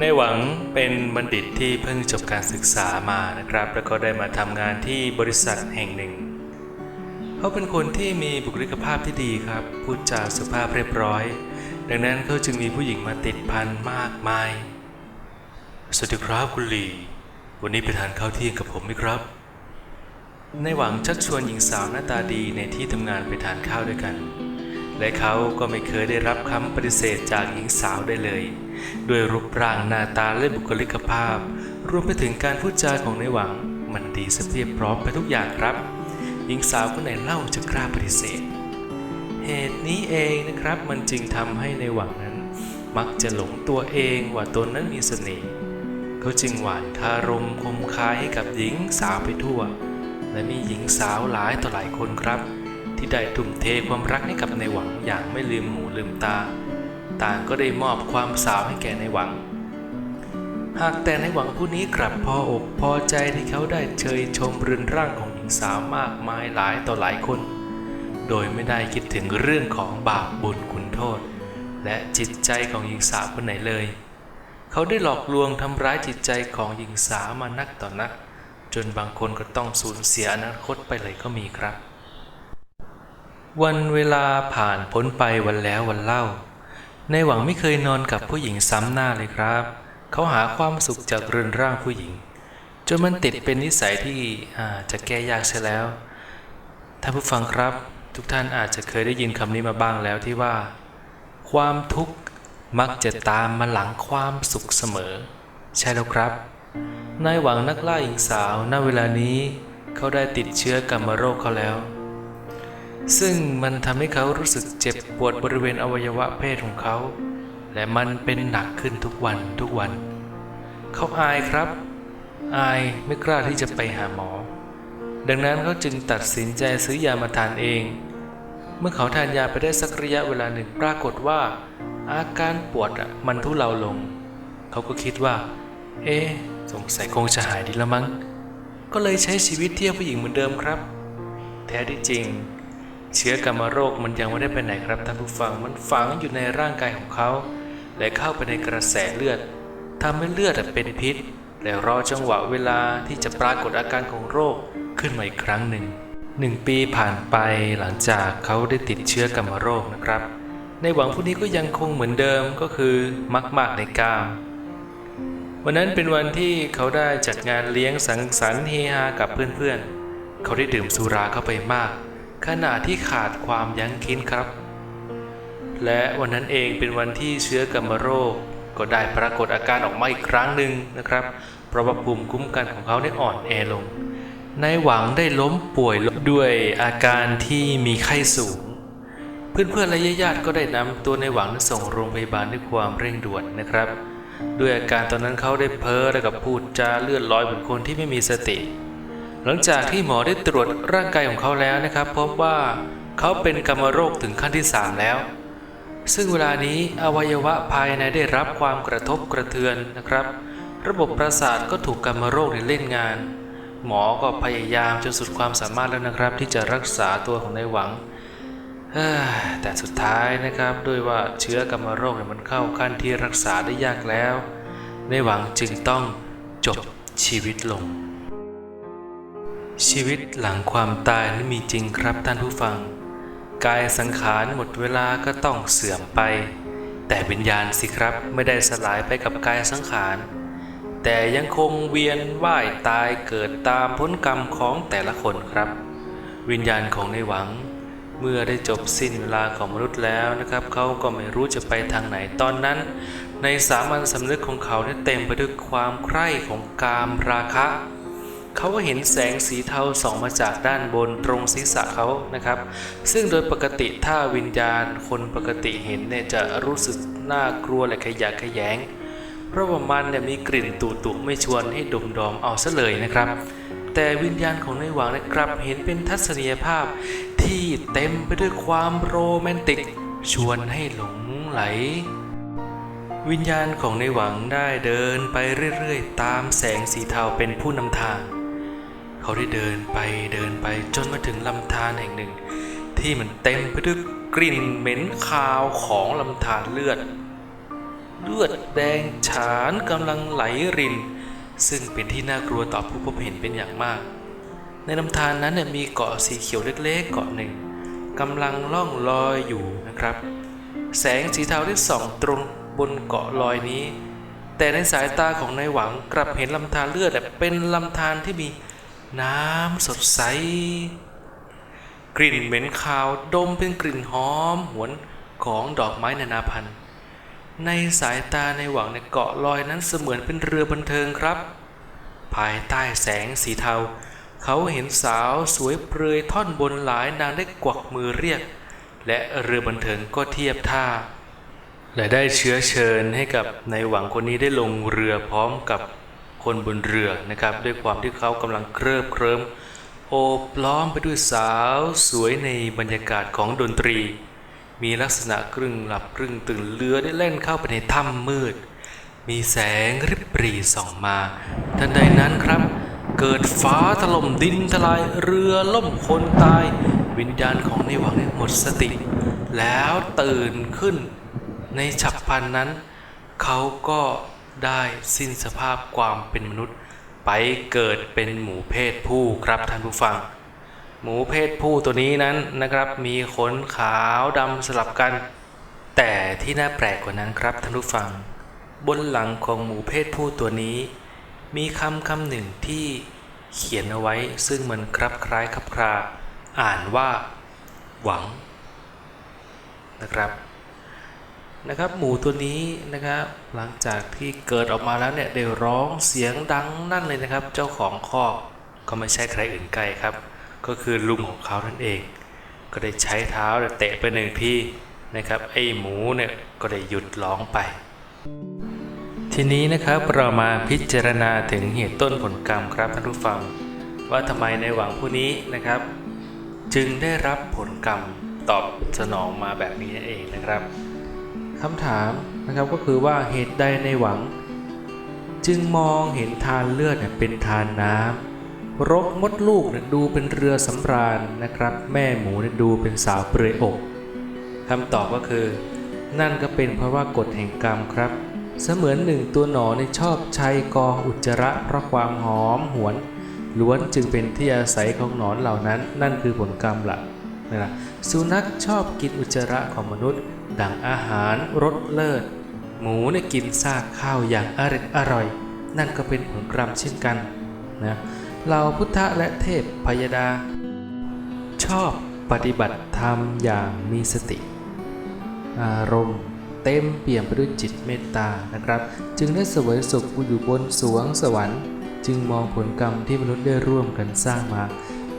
ในหวังเป็นบัณฑิตที่เพิ่งจบการศึกษามานะครับ แล้วก็ได้มาทำงานที่บริษัทแห่งหนึ่ง เขาเป็นคนที่มีบุคลิกภาพที่ดีครับ พูดจาสุภาพเรียบร้อย ดังนั้นเขาจึงมีผู้หญิงมาติดพันมากมาย สวัสดีครับคุณหลี วันนี้ไปทานข้าวเที่ยงกับผมไหมครับ ในหวังชักชวนหญิงสาวหน้าตาดีในที่ทำงานไปทานข้าวด้วยกัน และเขาก็ไม่เคยได้รับคำปฏิเสธจากหญิงสาวได้เลย ด้วยรูปร่างหน้าตาและบุคลิกภาพ รวมไปถึงการพูดจาของในหวัง มันดีสเพียบพร้อมไปทุกอย่างครับ หญิงสาวคนไหนเล่าจะกล้าปฏิเสธ เหตุนี้เองนะครับมันจึงทำให้ในหวังนั้น มักจะหลงตัวเองว่าตนนั้นมีเสน่ห์เขาจึงหวานคารมคมคายให้กับหญิงสาวไปทั่ว และมีหญิงสาวหลายต่อหลายคนครับ ที่ได้ทุ่มเทความรักให้กับในหวังอย่างไม่ลืมหูลืมตา ต่างก็ได้มอบความสาวให้แก่ในหวัง หากแต่ในหวังผู้นี้กลับพออกพอใจที่เขาได้เชยชมเรือนร่างของหญิงสาวมากมายหลายต่อหลายคน โดยไม่ได้คิดถึงเรื่องของบาปบุญคุณโทษ และจิตใจของหญิงสาวคนไหนเลย เขาได้หลอกลวงทำร้ายจิตใจของหญิงสาวมานักต่อนัก จนบางคนก็ต้องสูญเสียอนาคตไปเลยก็มีครับ วันเวลาผ่านพ้นไปวันแล้ววันเล่า ในหวังไม่เคยนอนกับผู้หญิงซ้ำหน้าเลยครับ เขาหาความสุขจากเรือนร่างผู้หญิง จนมันติดเป็นนิสัยที่จะแก้ยากใช่แล้วท่านผู้ฟังครับ ทุกท่านอาจจะเคยได้ยินคำนี้มาบ้างแล้วที่ว่า ความทุกข์มักจะตามมาหลังความสุขเสมอ ใช่แล้วครับ นายหวังนักล่าหญิงสาวณเวลานี้ เขาได้ติดเชื้อกรรมโรคเขาแล้ว ซึ่งมันทำให้เขารู้สึกเจ็บปวดบริเวณอวัยวะเพศของเขา และมันเป็นหนักขึ้นทุกวันทุกวัน เขาอายครับ อายไม่กล้าที่จะไปหาหมอ ดังนั้นเขาจึงตัดสินใจซื้อยามาทานเอง เมื่อเขาทานยาไปได้สักระยะเวลาหนึ่งปรากฏว่า อาการปวดมันทุเลาลง เขาก็คิดว่า เอ๊สงสัยคงจะหายดีแล้วมั้ง ก็เลยใช้ชีวิตเที่ยวผู้หญิงเหมือนเดิมครับ แท้ที่จริง เชื้อกรรมโรคมันยังไม่ได้ไปไหนครับท่านผู้ฟังมันฝังอยู่ในร่างกายของเขา และเข้าไปในกระแสเลือดทำให้เลือดเป็นพิษ และรอจังหวะเวลาที่จะปรากฏอาการของโรคขึ้นมาอีกครั้งหนึ่งหนึ่งปีผ่านไปหลังจากเขาได้ติดเชื้อกรรมโรคนะครับ ในหวังผู้นี้ก็ยังคงเหมือนเดิมก็คือมักมากในกามวันนั้นเป็นวันที่เขาได้จัดงานเลี้ยงสังสรรค์เฮฮากับเพื่อนๆเขาได้ดื่มสุราเข้าไปมาก ขณะที่ขาดความยั้งคิดครับ และวันนั้นเองเป็นวันที่เชื้อกรรมโรค ก็ได้ปรากฏอาการออกมาอีกครั้งหนึ่งนะครับ เพราะว่าภูมิคุ้มกันของเขาได้อ่อนแอลงในหวังได้ล้มป่วยด้วยอาการที่มีไข้สูง เพื่อนๆและญาติๆก็ได้นำตัวในหวังส่งโรงพยาบาลด้วยความเร่งด่วนนะครับ ด้วยอาการตอนนั้นเขาได้เพ้อและกับพูดจาเลื่อนลอยเหมือนคนที่ไม่มีสติ หลังจากที่หมอได้ตรวจร่างกายของเขาแล้วนะครับ พบว่าเขาเป็นกรรมโรคถึงขั้นที่ 3 แล้ว ซึ่งเวลานี้อวัยวะภายในได้รับความกระทบกระเทือนนะครับ ระบบประสาทก็ถูกกรรมโรคในเล่นงาน หมอก็พยายามจนสุดความสามารถแล้วนะครับ ที่จะรักษาตัวของนายหวังแต่สุดท้ายนะครับด้วยว่าเชื้อกรรมโรคเนี่ยมันเข้าขั้นที่รักษาได้ยากแล้ว ในหวังจึงต้องจบชีวิตลง ชีวิตหลังความตายนั้นมีจริงครับท่านผู้ฟัง กายสังขารหมดเวลาก็ต้องเสื่อมไป แต่วิญญาณสิครับไม่ได้สลายไปกับกายสังขาร แต่ยังคงเวียนว่ายตายเกิดตามพ้นกรรมของแต่ละคนครับ วิญญาณของในหวัง เมื่อได้จบสิ้นเวลาของมนุษย์แล้วนะครับเขาก็ไม่รู้จะไปทางไหนตอนนั้น ในสามัญสำนึกของเขาเนี่ยเต็มไปด้วยความใคร่ของกามราคะ เขาก็เห็นแสงสีเทาส่องมาจากด้านบนตรงศีรษะเขานะครับ ซึ่งโดยปกติถ้าวิญญาณคนปกติเห็นเนี่ยจะรู้สึกน่ากลัวและขยะแขยง เพราะว่ามันเนี่ยมีกลิ่นตุตุไม่ชวนให้ดมดอมเอาซะเลยนะครับ แต่วิญญาณของในหวังนยกลับเห็นเป็นทัศนียภาพที่เต็มไปด้วยความโรแมนติก ชวนให้หลงไหลวิญญาณของในหวังได้เดินไปเรื่อย ๆ ตามแสงสีเทาเป็นผู้นำทาง เขาได้เดินไปเดินไปจนมาถึงลำธารแห่งหนึ่ง ที่มันเต็มไปด้วยกลิ่นเหม็นคาวของลำธารเลือด เลือดแดงฉานกำลังไหลริน ซึ่งเป็นที่น่ากลัวต่อผู้พบเห็นเป็นอย่างมาก ในลำธารนั้นเนี่ยมีเกาะสีเขียวเล็กๆ เกาะหนึ่งกำลังล่องลอยอยู่นะครับ แสงสีเทาที่ส่องตรงบนเกาะลอยนี้ แต่ในสายตาของนายหวังกลับเห็นลำธารเลือดเป็นลำธารที่มี น้ำสดใส กลิ่นเหม็นคาวดมเป็นกลิ่นหอมหวนของดอกไม้นานาพันธุ์ในสายตาในหวังในเกาะลอยนั้นเสมือนเป็นเรือบันเทิงครับ ภายใต้แสงสีเทา เขาเห็นสาวสวยเปลือยท่อนบนหลายนางได้กวักมือเรียก และเรือบันเทิงก็เทียบท่า และได้เชื้อเชิญให้กับในหวังคนนี้ได้ลงเรือพร้อมกับ คนบนเรือนะครับ ด้วยความที่เขากำลังเคลิบเคลิ้มโอบล้อมไปด้วยสาวสวยในบรรยากาศของดนตรี มีลักษณะครึ่งหลับครึ่งตื่นเรือได้เล่นเข้าไปในถ้ำมืด มีแสงริบหรี่ส่องมา ทันใดนั้นครับ เกิดฟ้าถล่มดินทลายเรือล่มคนตาย วิญญาณของในหวังเนี่ยหมดสติ แล้วตื่นขึ้นในฉับพลันนั้น เขาก็ ได้สิ้นสภาพความเป็นมนุษย์ ไปเกิดเป็นหมูเพศผู้ครับท่านผู้ฟัง หมูเพศผู้ตัวนี้นั้นนะครับมีขนขาวดำสลับกัน แต่ที่น่าแปลกกว่านั้นครับท่านผู้ฟัง บนหลังของหมูเพศผู้ตัวนี้ มีคำคำหนึ่งที่เขียนเอาไว้ซึ่งมันครับคล้ายครับคราอ่านว่า หวังนะครับ นะครับ หมูตัวนี้นะครับ หลังจากที่เกิดออกมาแล้วเนี่ยได้ร้องเสียงดังนั่นเลยนะครับ เจ้าของคอกก็ไม่ใช่ใครอื่นไกลครับ ก็คือลุงของเขานั่นเอง ก็ได้ใช้เท้าเนี่ยเตะไปหนึ่งที่นะครับ ไอ้หมูเนี่ยก็ได้หยุดร้องไป ทีนี้นะครับเรามาพิจารณาถึงเหตุต้นผลกรรมครับท่านผู้ฟัง ว่าทำไมในหวังผู้นี้นะครับ จึงได้รับผลกรรมตอบสนองมาแบบนี้นั่นเองนะครับ คำถามนะครับก็คือว่าเหตุใดในหวัง จึงมองเห็นทานเลือดเนี่ยเป็นทานน้ำรกมดลูกเนี่ยดูเป็นเรือสำราญนะครับ แม่หมูเนี่ยดูเป็นสาวเปลือยอกคำตอบก็คือ นั่นก็เป็นเพราะว่ากฎแห่งกรรมครับ เสมือนหนึ่งตัวหนอนในชอบใช้กองอุจจาระเพราะความหอมหวนล้วนจึงเป็นที่อาศัยของหนอนเหล่านั้น นั่นคือผลกรรมล่ะ นะสุนัขชอบกินอุจจาระของมนุษย์ ดังอาหารรสเลิศ หมูเนี่ยกินซากข้าวอย่างอร่อยอร่อย นั่นก็เป็นผลกรรมเช่นกันนะเราพุทธและเทพพยดา ชอบปฏิบัติธรรมอย่างมีสติ อารมณ์เต็มเปี่ยมไปด้วยจิตเมตตานะครับ จึงได้เสวยสุขอยู่บนสวงสวรรค์ จึงมองผลกรรมที่มนุษย์ได้ร่วมกันสร้างมา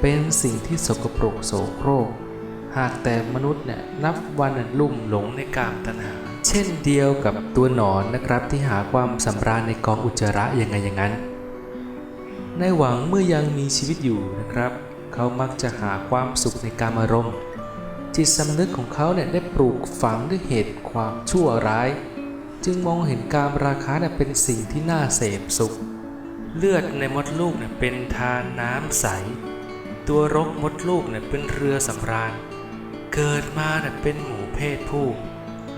เป็นสิ่งที่สกปรกโสโครก หากแต่มนุษย์เนี่ยนับวันลุ่มหลงในกามตัณหา เช่นเดียวกับตัวหนอนนะครับที่หาความสำราญในกองอุจจาระอย่างไงอย่างนั้นในหวังเมื่อยังมีชีวิตอยู่นะครับ เขามักจะหาความสุขในการอารมณ์ จิตสำนึกของเขาเนี่ยได้ปลูกฝังด้วยเหตุความชั่วร้าย จึงมองเห็นการราคาเนี่ยเป็นสิ่งที่น่าเสพสุข เลือดในมดลูกเนี่ยเป็นทานน้ำใส ตัวรกมดลูกเนี่ยเป็นเรือสำราญ เกิดมาเป็นหมูเพศผู้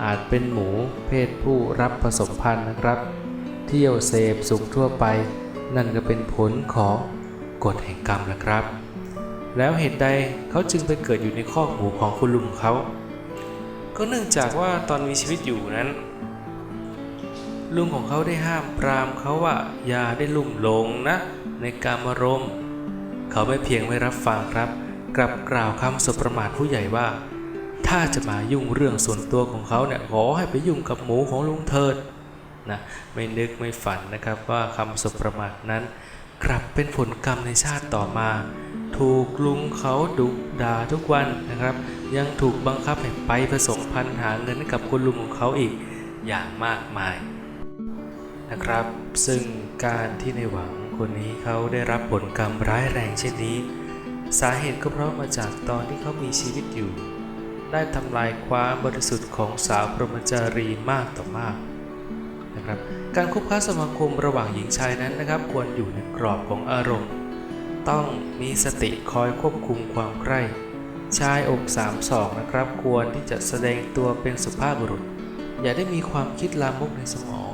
อาจเป็นหมูเพศผู้รับผสมพันธุ์นะครับ เที่ยวเสพสุขทั่วไป นั่นก็เป็นผลของกฎแห่งกรรมละครับ แล้วเหตุใดเขาจึงไปเกิดอยู่ในคอกหมูของคุณลุงเขา ก็เนื่องจากว่าตอนมีชีวิตอยู่นั้น ลุงของเขาได้ห้ามปรามเขาว่าอย่าได้ลุ่มหลงนะ ในการมารม เขาไม่เพียงไม่รับฟังครับ กลับกล่าวคำสบประมาทผู้ใหญ่ว่า ถ้าจะมายุ่งเรื่องส่วนตัวของเขาเนี่ยขอให้ไปยุ่งกับหมูของลุงเถิดนะไม่นึกไม่ฝันนะครับว่าคำสบประมาทนั้น กลับเป็นผลกรรมในชาติต่อมา ถูกลุงเขาดุด่าทุกวันนะครับ ยังถูกบังคับให้ไปผสมพันธ์หาเงินกับคุณลุงของเขาอีกอย่างมากมายนะครับ ซึ่งการที่ในหวังคนนี้เขาได้รับผลกรรมร้ายแรงเช่นนี้ สาเหตุก็เพราะมาจากตอนที่เขามีชีวิตอยู่ ได้ทำลายความบริสุทธิ์ของสาวพรหมจารีมากต่อมากนะครับการคบค้าสมาคมระหว่างหญิงชายนั้นนะครับ ควรอยู่ในกรอบของอารมณ์ ต้องมีสติคอยควบคุมความใกล้ชายอกสามศอกนะครับ ควรที่จะแสดงตัวเป็นสุภาพบุรุษ อย่าได้มีความคิดลามกในสมอง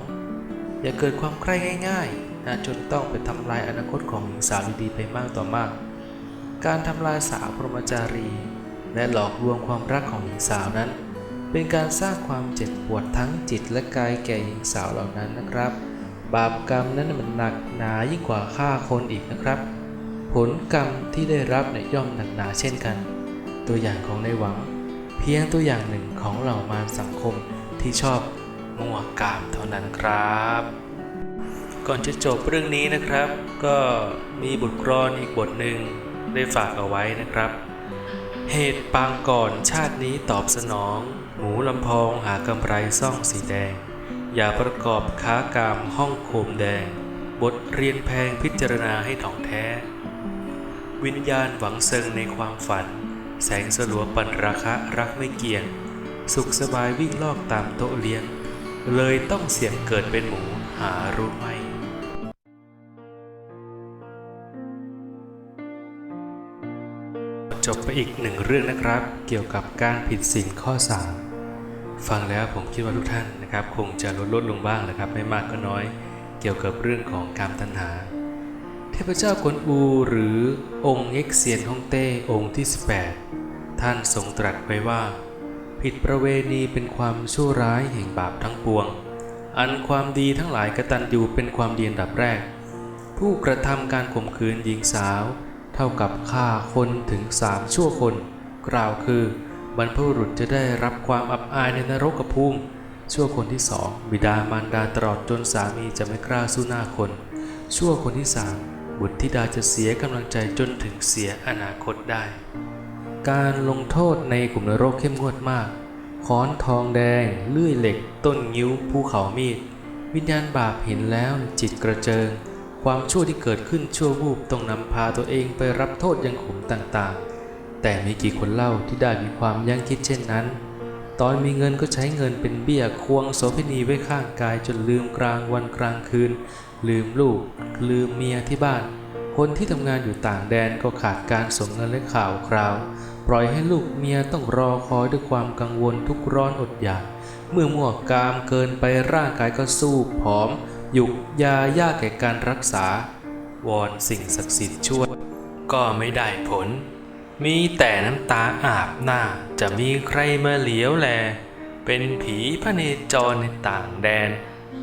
อย่าเกิดความใคร่ง่ายๆนะจนต้องไปทำลายอนาคตของหญิงสาวดีๆไปมากต่อมาก การทำลายสาวพรหมจารี และหลอกลวงความรักของหญิงสาวนั้น เป็นการสร้างความเจ็บปวดทั้งจิตและกายแก่หญิงสาวเหล่านั้นนะครับ บาปกรรมนั้นมันหนักหนายิ่งกว่าฆ่าคนอีกนะครับ ผลกรรมที่ได้รับเนี่ยย่อมหนักหนาเช่นกัน ตัวอย่างของในหวัง เพียงตัวอย่างหนึ่งของเหล่ามารสังคมที่ชอบมั่วกามเท่านั้นครับก่อนจะจบเรื่องนี้นะครับ ก็มีบทกลอนอีกบทหนึ่ง ได้ฝากเอาไว้นะครับ เหตุปางก่อนชาตินี้ตอบสนองหมูลำพองหากำไรซ่องสีแดง อย่าประกอบค้ากามห้องโคมแดง บทเรียนแพงพิจารณาให้ถ่องแท้ วิญญาณหวังเซิงในความฝัน แสงสลัวปันราคะรักไม่เกี่ยง สุขสบายวิ่งลอกตามโต๊ะเลี้ยง เลยต้องเสี่ยงเกิดเป็นหมูหารู้ไหม จบไปอีกหนึ่งเรื่องนะครับ เกี่ยวกับการผิดศีลข้อ 3 ฟังแล้วผมคิดว่าทุกท่านนะครับ คงจะลดลดลงบ้างนะครับ ไม่มากก็น้อย เกี่ยวกับเรื่องของการตัณหา เทพเจ้ากวนอูหรือองค์เอ็กเซียนฮ่องเต้องค์ที่ 18 ท่านทรงตรัสไว้ว่า ผิดประเวณีเป็นความชั่วร้ายแห่งบาปทั้งปวง อันความดีทั้งหลายกระตัญญูเป็นความดีอันดับแรก ผู้กระทำการข่มขืนหญิงสาว ท่ากับฆ่าคนถึงสามชั่วคน กล่าวคือบรรพบุรุษจะได้รับความอับอายในนรกภูมิ ชั่วคนที่สองบิดามารดาตลอดจนสามีจะไม่กล้าสู้หน้าคน ชั่วคนที่สามบุตรธิดาจะเสียกำลังใจจนถึงเสียอนาคตได้ การลงโทษในกลุ่มนรกเข้มงวดมาก ค้อนทองแดง เลื่อยเหล็ก ต้นงิ้วภูเขามีด วิญญาณบาปเห็นแล้วจิตกระเจิง ความชั่วที่เกิดขึ้นชั่ววูบต้องนำพาตัวเองไปรับโทษยังขุมต่างๆ แต่มีกี่คนเล่าที่ได้มีความยั้งคิดเช่นนั้น ตอนมีเงินก็ใช้เงินเป็นเบี้ยควงโสเภณีไว้ข้างกายจนลืมกลางวันกลางคืน ลืมลูก ลืมเมียที่บ้าน คนที่ทำงานอยู่ต่างแดนก็ขาดการส่งเงินและข่าวคราว ปล่อยให้ลูกเมียต้องรอคอยด้วยความกังวลทุกร้อนอดอยาก เมื่อมั่วกามเกินไปร่างกายก็สู้ผอม หยุกยายากแก่การรักษา วอนสิ่งศักดิ์สิทธิ์ช่วย ก็ไม่ได้ผล มีแต่น้ำตาอาบหน้าจะมีใครมาเหลียวแล เป็นผีพระเนจรในต่างแดน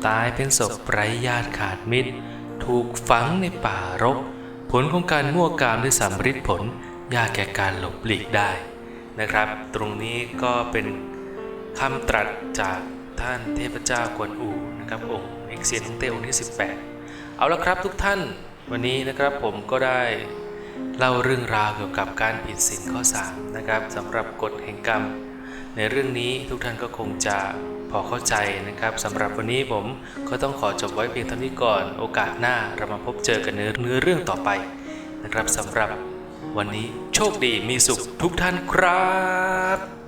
ตายเป็นศพไร้ญาติขาดมิตร ถูกฝังในป่ารก ผลของการมั่วกามด้วยสำริดผล ยากแก่การหลบหลีกได้นะครับ ตรงนี้ก็เป็นคำตรัสจากท่านเทพเจ้ากวนอูนะครับองค์ เซียนของเต้องค์ที่ 18 เอาละครับทุกท่านวันนี้นะครับผมก็ได้เล่าเรื่องราวเกี่ยวกับการผิดศีลข้อ3นะครับสำหรับกฎแห่งกรรม ในเรื่องนี้ทุกท่านก็คงจะพอเข้าใจนะครับสำหรับวันนี้ผมก็ต้องขอจบไว้เพียงเท่านี้ก่อนโอกาสหน้าเรามาพบเจอกันในเนื้อเรื่องต่อไปนะครับสำหรับวันนี้โชคดีมีสุขทุกท่านครับ